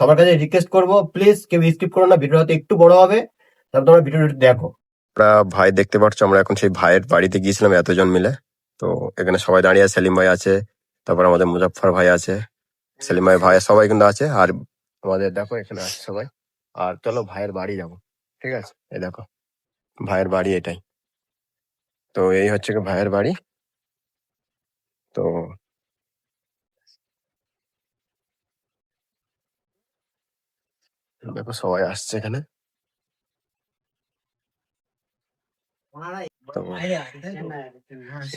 সবার কাছে রিকোয়েস্ট করব প্লিজ কেউ স্কিপ করো না ভিডিওটা একটু বড় হবে। তারপর তোমরা ভিডিওটা দেখো। আমরা ভাই দেখতে পাচ্ছ, আমরা এখন সেই ভাইয়ের বাড়িতে গিয়েছিলাম এতজন মিলে। তো এখানে সবাই দাঁড়িয়ে আছে, সেলিম ভাই আছে, তারপর আমাদের মুজাফফর ভাই আছে, সেলিম ভাই ভাই সবাই কিন্তু আছে, আর আমাদের দেখো এখানে আছে সবাই। আর চলো ভাইয়ের বাড়ি যাব, ঠিক আছে? এই দেখো, ভাইয়ের বাড়ি এটাই। তো এই হচ্ছে ভাইয়ের বাড়ি। তো দেখো সবাই আসছে এখানে।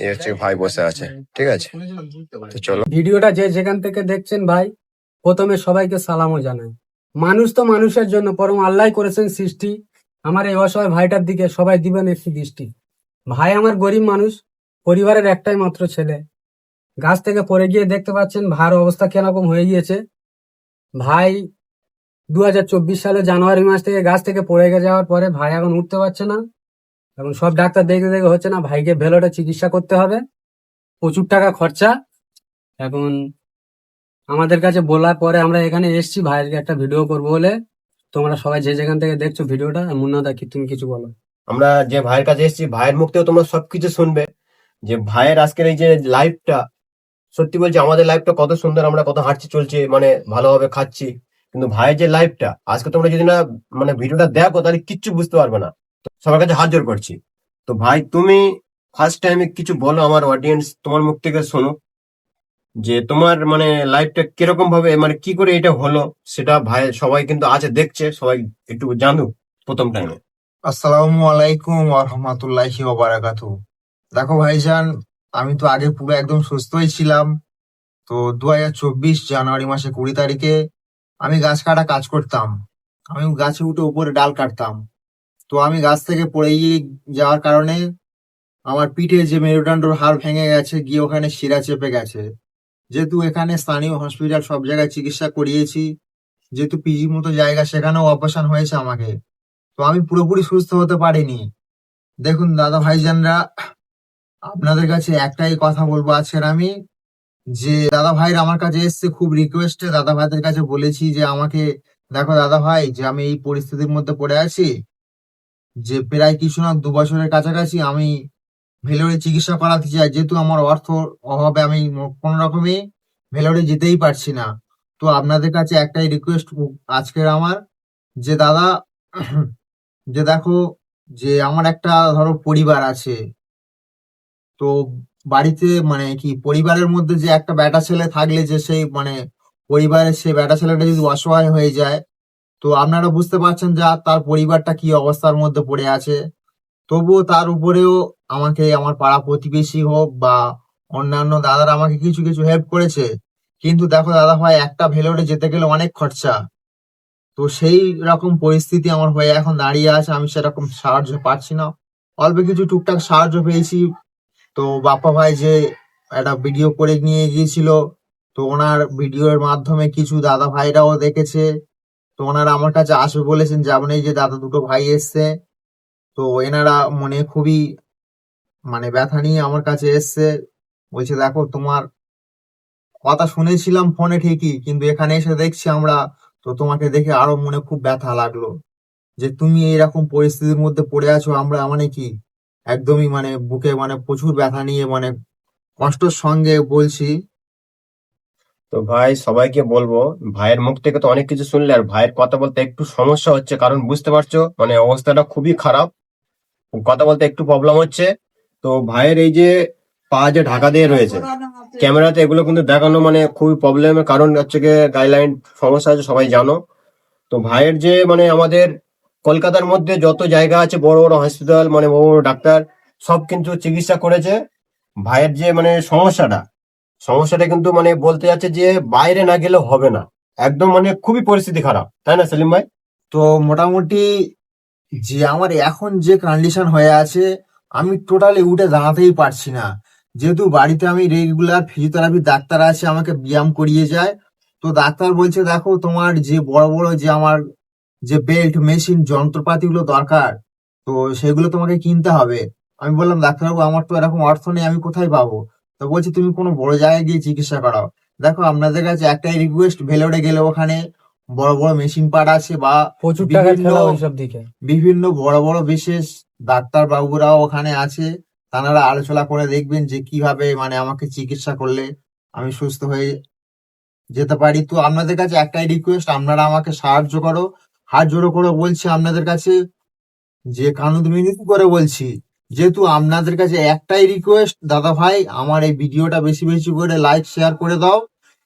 এই হচ্ছে ভাই বসে আছে ঠিক আছে? তো চলো। ভিডিওটা যে যেখান থেকে দেখছেন ভাই প্রথমে সবাইকে সালামও জানাই। মানুষ তো মানুষের জন্য পরম আল্লাহ করেছেন সৃষ্টি। আমার এই অসহায় ভাইটার দিকে সবাই দিবেন একটি দৃষ্টি। ভাই আমার গরিব মানুষ পরিবারের একটাই মাত্র ছেলে। গাছ থেকে পড়ে গিয়ে দেখতে পাচ্ছেন ভাইয়ের অবস্থা কীরকম হয়ে গিয়েছে। ভাই দু হাজার চব্বিশ সালে জানুয়ারি মাস থেকে গাছ থেকে পড়ে গে যাওয়ার পরে ভাই এখন উঠতে পারছে না। এখন সব ডাক্তার দেখে দেখে হচ্ছে না, ভাইকে ভেলোটা চিকিৎসা করতে হবে। প্রচুর টাকা খরচা। এখন আমাদের কাছে বলার পরে আমরা এখানে এসেছি ভাইয়েরকে একটা ভিডিও করব বলে। তোমরা সবাই যে যেখান থেকে দেখছ ভিডিওটা মুন্নাদা কি, তুমি কিছু বলো। আমরা যে ভাইয়ের কাছে এসেছি, ভাইয়ের মুখ থেকেও তোমরা সবকিছু শুনবে। যে ভাইয়ের আজকের এই যে লাইফটা সত্যি বলছি আমাদের লাইফটা কত সুন্দর, আমরা কত হাঁটছি, চলছি মানে ভালোভাবে খাচ্ছি। কিন্তু ভাইয়ের যে লাইফটা আজকে তোমরা যদি না মানে ভিডিওটা দেখো, তাহলে কিচ্ছু বুঝতে পারবে না। সবার কাছে হাত জোর করছি। তো ভাই, তুমি ফার্স্ট টাইমে কিছু বলো আমার অডিয়েন্স তোমার মুখ থেকে শোনো, যে তোমার মানে লাইফটা কীরকম ভাবে মানে কি করে এটা হলো, সেটা ভাই, সবাই কিন্তু আছে, দেখছে, সবাই একটু জানুক প্রথম টাইমে আসসালামু আলাইকুম রহমতুল্লাহি বারাকাতু দেখো ভাইজান, আমি তো আগে পুরো একদম সুস্থই ছিলাম। তো দু হাজার চব্বিশ জানুয়ারি মাসে কুড়ি তারিখে আমি গাছ কাটা কাজ করতাম। আমি গাছে উঠে উপরে ডাল কাটতাম। তো আমি গাছ থেকে পড়ে গিয়ে যাওয়ার কারণে আমার পিঠে যে মেরুদণ্ডর হাড় ভেঙে গেছে, গিয়ে ওখানে শিরা চেপে গেছে। যেহেতু এখানে স্থানীয় হসপিটাল সব জায়গায় চিকিৎসা করিয়েছি, যেহেতু পিজি মতো জায়গা, সেখানেও অপারেশন হয়েছে আমাকে। তো আমি পুরোপুরি সুস্থ হতে পারিনি। দেখুন, দাদা ভাইজানরা, আপনাদের কাছে একটাই কথা বলব আজকের আমি। যে দাদা ভাইরা আমার কাছে এসছে খুব রিকোয়েস্টে দাদা ভাইদের কাছে বলেছি যে আমাকে, দেখো দাদা ভাই যে আমি এই পরিস্থিতির মধ্যে পড়ে আছি, যে প্রায় কিছু না দু বছরের কাছাকাছি আমি ভেলোরে চিকিৎসা করাতে চাই, যেহেতু আমার অর্থ অভাবে আমি কোন রকমে ভেলোরে যেতেই পারছি না। তো আপনাদের কাছে একটাই রিকোয়েস্ট আজকের আমার, যে দাদা, যে দেখো, যে আমার একটা ধরো পরিবার আছে। তো বাড়িতে মানে কি পরিবারের মধ্যে যে একটা বেটা ছেলে থাকলে যে সেই মানে পরিবারের সেই বেটা ছেলেটা যদি অসহায় হয়ে যায়, তো আপনারা বুঝতে পারছেন যে তার পরিবারটা কি অবস্থার মধ্যে পড়ে আছে। তবুও তার উপরেও আমাকে, আমার পাড়া প্রতিবেশী হোক বা অন্যান্য দাদারা আমাকে কিছু কিছু হেল্প করেছে। কিন্তু দেখো দাদা ভাই, একটা ভেলোরে যেতে গেলে অনেক খরচা। তো সেই রকম পরিস্থিতি আমার হয়ে এখন দাঁড়িয়ে আছে, আমি সেরকম সাহায্য পাচ্ছি না। অল্প কিছু টুকটাক সাহায্য পেয়েছি তো বাপ্পা ভাই যে একটা ভিডিও করে নিয়ে গিয়েছিল, তো ওনার ভিডিওর মাধ্যমে কিছু দাদা ভাইরাও দেখেছে। তো ওনারা আমার কাছে আসবে বলেছেন যেমন এই যে দাদা দুটো ভাই এসছে, তো এনারা মনে খুবই মানে ব্যথা নিয়ে আমার কাছে এসছে। বলছে, দেখো, তোমার কথা শুনেছিলাম ফোনে ঠিকই, কিন্তু এখানে এসে দেখছি আমরা, তো তোমাকে দেখে আরও মনে খুব ব্যথা লাগল। যে তুমি এইরকম পরিস্থিতির মধ্যে পড়ে আছো, আমরা মানে কি? একদমই মানে বুকে মানে প্রচুর ব্যথা নিয়ে মানে কষ্টের সঙ্গে বলছি। তো ভাই, সবাইকে বলব, ভাইয়ের মুখ থেকে তো অনেক কিছু শুনলে আর ভাইয়ের কথা বলতে একটু সমস্যা হচ্ছে, কারণ বুঝতে পারছ মানে অবস্থাটা খুবই খারাপ। কথা বলতে একটু প্রবলেম হচ্ছে। তো ভাইয়ের এই যে পা যে ঢাকা দিয়ে রয়েছে, ক্যামেরাতে এগুলো কিন্তু দেখানো মানে খুবই প্রবলেমের কারণ হচ্ছে গিয়ে গাইডলাইন সমস্যা আছে, সবাই জানো। তো ভাইয়ের যে মানে আমাদের কলকাতার মধ্যে যত জায়গা আছে, বড় বড় হসপিটাল মানে বড় বড় ডাক্তার, সব কিন্তু চিকিৎসা করেছে। ভাইয়ের যে মানে সমস্যাটা সমস্যাটা কিন্তু মানে বলতে যাচ্ছে যে বাইরে না গেলে হবে না। একদম মানে খুবই পরিস্থিতি খারাপ, তাই না সেলিম ভাই? তো মোটামুটি যে আমার এখন যে কন্ডিশন হয়ে আছে, আমি টোটালি উঠে দাঁড়াতেই পারছি না। যেহেতু বাড়িতে আমি রেগুলার ফিজিওথেরাপি ডাক্তার আছে, আমাকে ব্যায়াম করিয়ে যায়। তো ডাক্তার বলছে, দেখো তোমার যে বড় বড় যে আমার যে বেল্ট মেশিন যন্ত্রপাতিগুলো দরকার তো সেগুলো তোমাকে কিনতে হবে। আমি বললাম ডাক্তারবাবু আমার তো এরকম অর্থ নেই আমি কোথায় পাবো? তো বলছি তুমি কোনো বড় জায়গায় গিয়ে চিকিৎসা করাও। দেখো আপনাদের কাছে একটাই রিকোয়েস্ট ভেলোরে গেলে ওখানে বড় বড় মেশিন পার্ট আছে বা প্রচুর বিভিন্ন বড় বড় বিশেষ ডাক্তার বাবুরাও ওখানে আছে। তারা আলোচনা করে দেখবেন যে কীভাবে মানে আমাকে চিকিৎসা করলে আমি সুস্থ হয়ে যেতে পারি। তো আপনাদের কাছে একটাই রিকোয়েস্ট আপনারা আমাকে সাহায্য করো। হাত জোড়ো করে বলছি আপনাদের কাছে যে কানুদ মিনতি করে বলছি যেহেতু আপনাদের কাছে একটাই রিকোয়েস্ট দাদা ভাই আমার এই ভিডিওটা বেশি বেশি করে লাইক শেয়ার করে দাও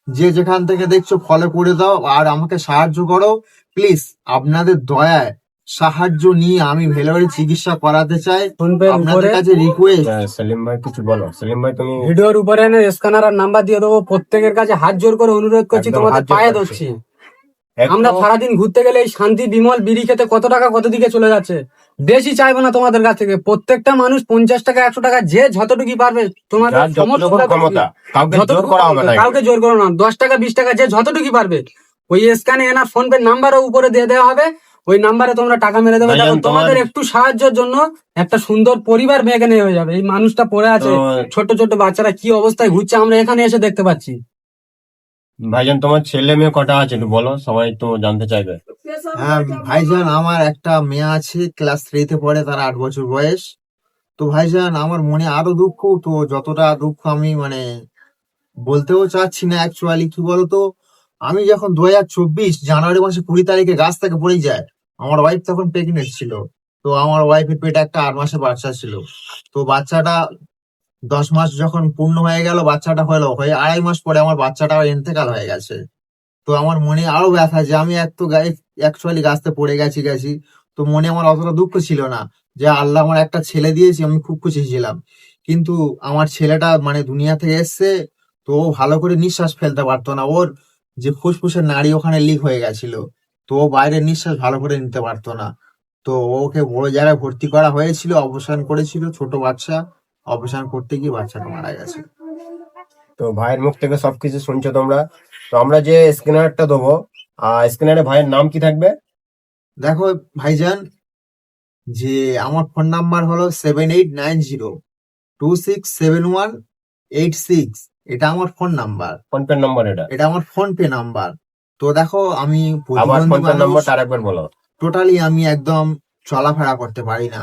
যে যেখান থেকে দেখছ ফলো করে দাও আর আমাকে সাহায্য করো প্লিজ আপনাদের দয়ায় সাহায্য নিয়ে আমি ভেলোরে চিকিৎসা করাতে চাই। ফোনপে আপনাদের কাছে রিকোয়েস্ট হ্যাঁ, সেলিম ভাই কিছু বলো। সেলিম ভাই তুমি ভিডিওর উপরে স্ক্যানার আর নাম্বার দিয়ে দেবো। প্রত্যেকের কাছে হাত জোর করে অনুরোধ করছি তোমাদের পায়ে। ধরছি। আমরা সারাদিন ঘুরতে গেলে এই শান্তি বিমল বিড়ি খেতে কত টাকা কত দিকে চলে যাচ্ছে? বেশি চাইব না তোমাদের কাছ থেকে। প্রত্যেকটা মানুষ পঞ্চাশ টাকা একশো টাকা যে যতটুকু পারবে তোমার কাউকে জোর করা না কাউকে জোর করো না। দশ টাকা বিশ টাকা যে যতটুকু পারবে। ওই স্ক্যানে এনার ফোন পে নাম্বারও উপরে দিয়ে দেওয়া হবে। ওই নাম্বারে তোমরা টাকা মেরে দেবে। দেখো, তোমাদের একটু সাহায্যের জন্য একটা সুন্দর পরিবার মেয়েকে নিয়ে হয়ে যাবে। এই মানুষটা পড়ে আছে ছোট ছোট বাচ্চারা কি অবস্থায় ঘুরছে আমরা এখানে এসে দেখতে পাচ্ছি। ভাইজান, তোমার ছেলে মেয়ে কটা আছে বলো, সবাই তো জানতে চাইবে। হ্যাঁ ভাইজান, আমার একটা মেয়ে আছে ক্লাস থ্রিতে পড়ে, তার আট বছর বয়স। তো ভাইজান, আমার মনে আরও দুঃখ, তো যতটা দুঃখ আমি মানে বলতেও চাচ্ছি না অ্যাকচুয়ালি কি বলতো? আমি যখন দু হাজার চব্বিশ জানুয়ারি মাসে কুড়ি তারিখে গাছ থেকে পড়ে যায়, আমার ওয়াইফ তখন প্রেগনেন্ট ছিল। তো আমার ওয়াইফের পেটে একটা আট মাসের বাচ্চা ছিল। তো বাচ্চাটা দশ মাস যখন পূর্ণ হয়ে গেল, বাচ্চাটা হলো, হয়ে আড়াই মাস পরে আমার বাচ্চাটা এন্তেকাল হয়ে গেছে। তো আমার মনে আরও ব্যথা যে আমি এক তো অ্যাকচুয়ালি গাছতে পড়ে গেছি গেছি। তো মনে আমার অতটা দুঃখ ছিল না যে আল্লাহ আমার একটা ছেলে দিয়েছি, আমি খুব খুশি ছিলাম। কিন্তু আমার ছেলেটা মানে দুনিয়া থেকে এসছে, তো ও ভালো করে নিঃশ্বাস ফেলতে পারতো না। ওর যে ফুসফুসের নাড়ি ওখানে লিক হয়ে গেছিল, তো ও বাইরের নিঃশ্বাস ভালো করে নিতে পারতো না। তো ওকে বড় জায়গায় ভর্তি করা হয়েছিল অপারেশন করেছিল ছোট বাচ্চা। অপারেশন করতে গিয়ে বাচ্চাটা মারা গেছে। তো ভাইয়ের মুখ থেকে সবকিছু শুনছো তোমরা? তো আমরা যে স্ক্যানারটা দেবো আর স্ক্যানারে ভাইয়ের নাম কি থাকবে? দেখো ভাইজান যে আমার ফোন নাম্বার হলো seven eight nine zero two six seven one eight six. এটা আমার phone number. PhonePe number এটা? এটা আমার ফোন পে নাম্বার। তো দেখো আমি আবার ফোন পে নম্বরটা আরেকবার বলো। টোটালি আমি একদম চলাফেরা করতে পারি না।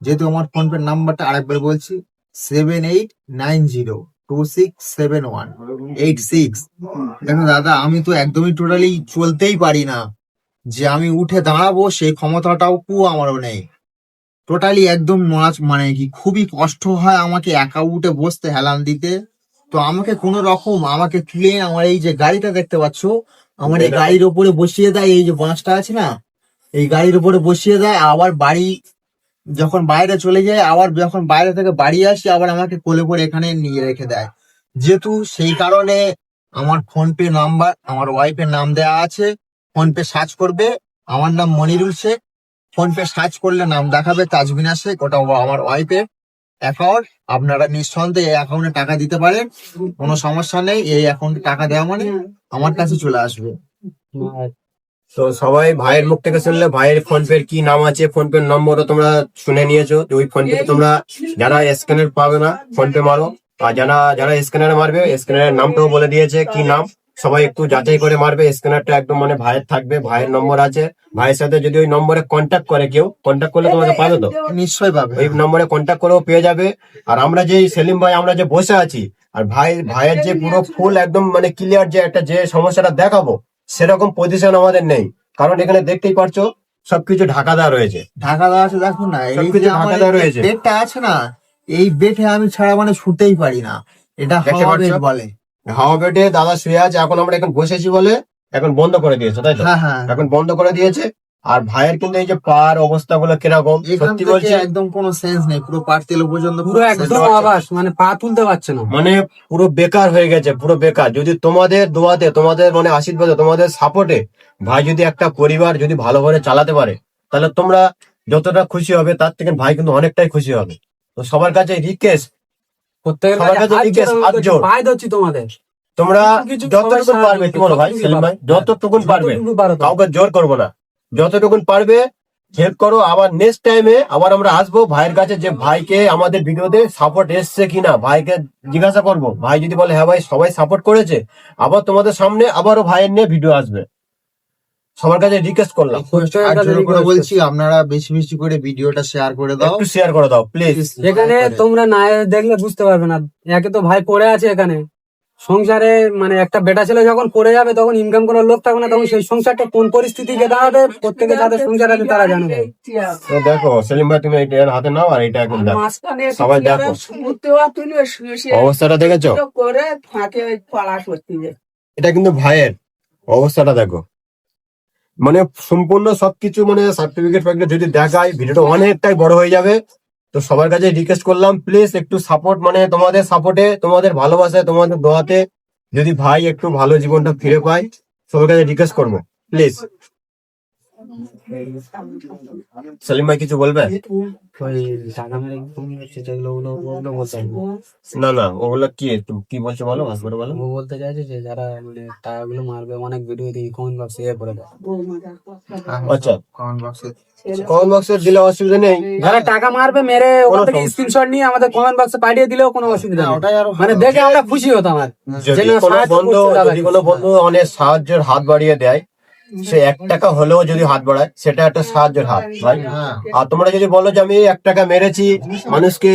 যেহেতু আমার ফোন পে নাম্বারটা আরেকবার বলছি seven eight nine zero two six seven one eight six দেখো দাদা আমি তো একদমই টোটালি চলতেই পারি না। যে আমি উঠে দাঁড়াবো সেই ক্ষমতাটাও কু আমারও নেই। টোটালি একদম নাচ মানে কি খুবই কষ্ট হয় আমাকে একা উঠে বসতে হেলান দিতে। তো আমাকে কোনো রকম আমাকে তুলে আমার এই যে গাড়িটা দেখতে পাচ্ছ আমার এই গাড়ির উপরে বসিয়ে দেয় এই যে বাঁশটা আছে না এই গাড়ির উপরে বসিয়ে দেয় আবার বাড়ি যখন বাইরে চলে যায় আবার যখন বাইরে থেকে বাড়ি আসি আবার আমাকে কোলে করে এখানে নিয়ে রেখে দেয়। যেহেতু সেই কারণে আমার ফোন পে নাম্বার আমার ওয়াইফের নাম দেওয়া আছে। ফোন পে সার্চ করবে আমার নাম Monirul Sheikh. Phone pay search করলে নাম দেখাবে তাজমিনা শেখ ওটা আমার ওয়াইফের অ্যাকাউন্ট। আপনারা নিঃসন্দেহে এই অ্যাকাউন্টে টাকা দিতে পারেন কোনো সমস্যা নেই এই অ্যাকাউন্টে টাকা দেওয়া মানে আমার কাছে চলে আসবে। তো সবাই ভাইয়ের মুখ থেকে শুনলে ভাইয়ের ফোন পে কি নাম আছে ফোন পে নম্বরও তোমরা শুনে নিয়েছো। ওই ফোন পে তোমরা যারা স্ক্যানার পাবে না ফোন পে মারো। আর যারা যারা স্ক্যানার মারবে স্ক্যানারের নামটাও বলে দিয়েছে কি নাম। সবাই একটু যাচাই করে মারবে স্ক্যানারটা একদম মানে ভাইয়ের থাকবে ভাইয়ের নম্বর আছে। ভাইয়ের সাথে যদি ওই নম্বরে কন্ট্যাক্ট করে কেউ কন্ট্যাক্ট করলে তোমাকে পাবে তো? নিশ্চয়ই পাবে। ওই নম্বরে কন্ট্যাক্ট করেও পেয়ে যাবে। আর আমরা যে সেলিম ভাই আমরা যে বসে আছি আর ভাই ভাইয়ের যে পুরো ফুল একদম মানে ক্লিয়ার যে একটা যে সমস্যাটা দেখাবো সেরকম পজিশন আমাদের নেই। কারণ এখানে দেখতেই পারছ সবকিছু ঢাকা দেওয়া রয়েছে। ঢাকা দেওয়া আছে দেখো না এই যে ঢাকা দেওয়া রয়েছে। বেডটা আছে না এই বেডে আমি ছাড়া মানে শুতেই পারি না। এটা হাওয়া বেড বলে। হাওয়া বেডে দাদা শুয়ে আছে এখন আমরা এখন বসেছি বলে এখন বন্ধ করে দিয়েছে তাই তো? হ্যাঁ হ্যাঁ। এখন বন্ধ করে দিয়েছে আর ভাইয়ের কিন্তু এই যে পার অবস্থা গুলো কীরকম সত্যি বলছি? একদম কোনো সেন্স নেই পুরো পার্তেল পর্যন্ত পুরো একদম আবাস মানে পা তুলতে পারছে না। মানে পুরো বেকার হয়ে গেছে পুরো বেকার। যদি তোমাদের দোয়াতে তোমাদের মানে আশীর্বাদে তোমাদের সাপোর্টে ভাই যদি একটা পরিবার যদি ভালোভাবে চালাতে পারে তাহলে তোমরা যতটা খুশি হবে তার থেকে ভাই কিন্তু অনেকটাই খুশি হবে। তো সবার কাছে রিকোয়েস্ট প্রত্যেকের সবার কাছে। পায়ে ধরছি তোমাদের। তোমরা কিছু যতটুকু পারবে কি বলো ভাই? সেলিম ভাই পারবে। পারবে যতটুকু পারো তোমরা। কাউকে জোর করব না। যতটুকুন পারবে হেল্প করো। আবার নেক্সট টাইমে আবার আমরা আসব ভাইয়ের কাছে যে ভাইকে আমাদের ভিডিওতে সাপোর্ট এসছে কিনা ভাইকে জিজ্ঞাসা করব। ভাই যদি বলে হ্যাঁ ভাই সবাই সাপোর্ট করেছে। আবার তোমাদের সামনে আবারও ভাইয়ের নিয়ে ভিডিও আসবে। সবার কাছে রিকোয়েস্ট করলাম। বলছি আপনারা বেশি বেশি করে ভিডিওটা শেয়ার করে দাও। একটু শেয়ার করে দাও প্লিজ এখানে তোমরা না দেখলে বুঝতে পারবে না। একে তো ভাই পড়ে আছে এখানে। সংসারে মানে একটা বেটা ছেলে যখন পড়ে যাবে তখন ইনকাম করার লোক থাকবে না তখন সেই সংসারটা কোন পরিস্থিতিকে দাঁড়াবে প্রত্যেকে যাদের সংসার আছে তারা জানে তো দেখো সেলিম ভাই তুমি এটা হাতে নাও আর এটা এখন দেখো। সবাই দেখো। অবস্থাটা দেখেছ? করে ফাঁকে এটা কিন্তু ভাইয়ের অবস্থাটা দেখো। মানে সম্পূর্ণ সবকিছু মানে সার্টিফিকেট ফার্টিফিকেট যদি দেখায় ভিডিওটা অনেকটাই বড় হয়ে যাবে। তো সবার কাছে রিকোয়েস্ট করলাম প্লিজ একটু সাপোর্ট মানে তোমাদের সাপোর্টে তোমাদের ভালোবাসায়, তোমাদের দোয়াতে যদি ভাই একটু ভালো জীবনটা ফিরে পায়, সবার কাছে রিকোয়েস্ট করব প্লিজ সেলিম ভাই কিছু বলবে? ওই টাকা মেরে যেগুলো ওগুলো ওগুলো বলতে না। না ওগুলো কি একটু কি বলছো বলো ভালো বলো। ও বলতে চাইছে যে যারা মানে টাকাগুলো মারবে অনেক ভিডিও দিয়ে কমেন্ট বক্সে এ করে দেয় আচ্ছা। কমেন্ট বক্সে কমেন্ট বক্সে দিলে অসুবিধা নেই। যারা টাকা মারবে মেরে ওখান থেকে স্ক্রিনশট নিয়ে আমাদের কমেন্ট বক্সে পাঠিয়ে দিলেও কোনো অসুবিধা নেই। ওটাই আরও মানে দেখে আমরা খুশি হতাম আর। যদি কোনো বন্ধু যদি কোনো বন্ধু অনেক সাহায্যের হাত বাড়িয়ে দেয় সে এক টাকা হলেও যদি হাত বাড়ায় সেটা একটা সাহায্যের হাত ভাই হ্যাঁ। আর তোমরা যদি বলো যে আমি এক টাকা মেরেছি মানুষকে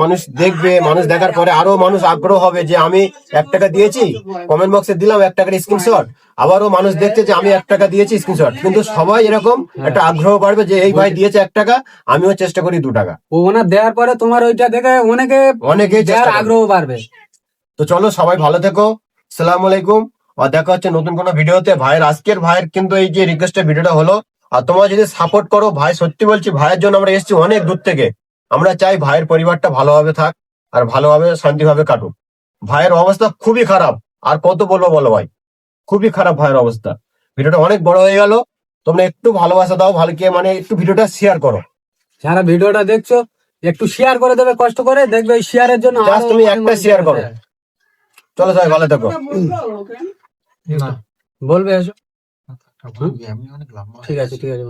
মানুষ দেখবে মানুষ দেখার পরে আরও মানুষ আগ্রহ হবে যে আমি এক টাকা দিয়েছি। কমেন্ট বক্সে দিলাম এক টাকার স্ক্রিনশট আবারও মানুষ দেখছে যে আমি এক টাকা দিয়েছি স্ক্রিনশট কিন্তু সবাই এরকম একটা আগ্রহ বাড়বে যে এই ভাই দিয়েছে এক টাকা আমিও চেষ্টা করি দু টাকা। ও ওনার দেওয়ার পরে তোমার ওইটা দেখে অনেকে অনেকে আগ্রহ বাড়বে। তো চলো সবাই ভালো থেকো। সালাম আলাইকুম। দেখা হচ্ছে নতুন কোনো ভিডিওতে। ভাইয়ের আজকের ভাইয়ের কিন্তু এই যে রিকোয়েস্টের ভিডিওটা হলো আর তোমরা যদি সাপোর্ট করো ভাই সত্যি বলছি ভাইয়ের জন্য আমরা এসেছি অনেক দূর থেকে। আমরা চাই ভাইয়ের পরিবারটা ভালোভাবে থাক আর ভালোভাবে শান্তিভাবে কাটুক। ভাইয়ের অবস্থা খুবই খারাপ। আর কত বলব বলো ভাই? খুবই খারাপ ভাইয়ের অবস্থা। ভিডিওটা অনেক বড় হয়ে গেল। তোমরা একটু ভালোবাসা দাও ভালোকে মানে একটু ভিডিওটা শেয়ার করো। যারা ভিডিওটা দেখছ একটু শেয়ার করে দেবে কষ্ট করে। দেখবে শেয়ারের জন্য তুমি একটা শেয়ার করো। চলো সবাই ভালো থেকো। বলবে লম্বা ঠিক আছে ঠিক আছে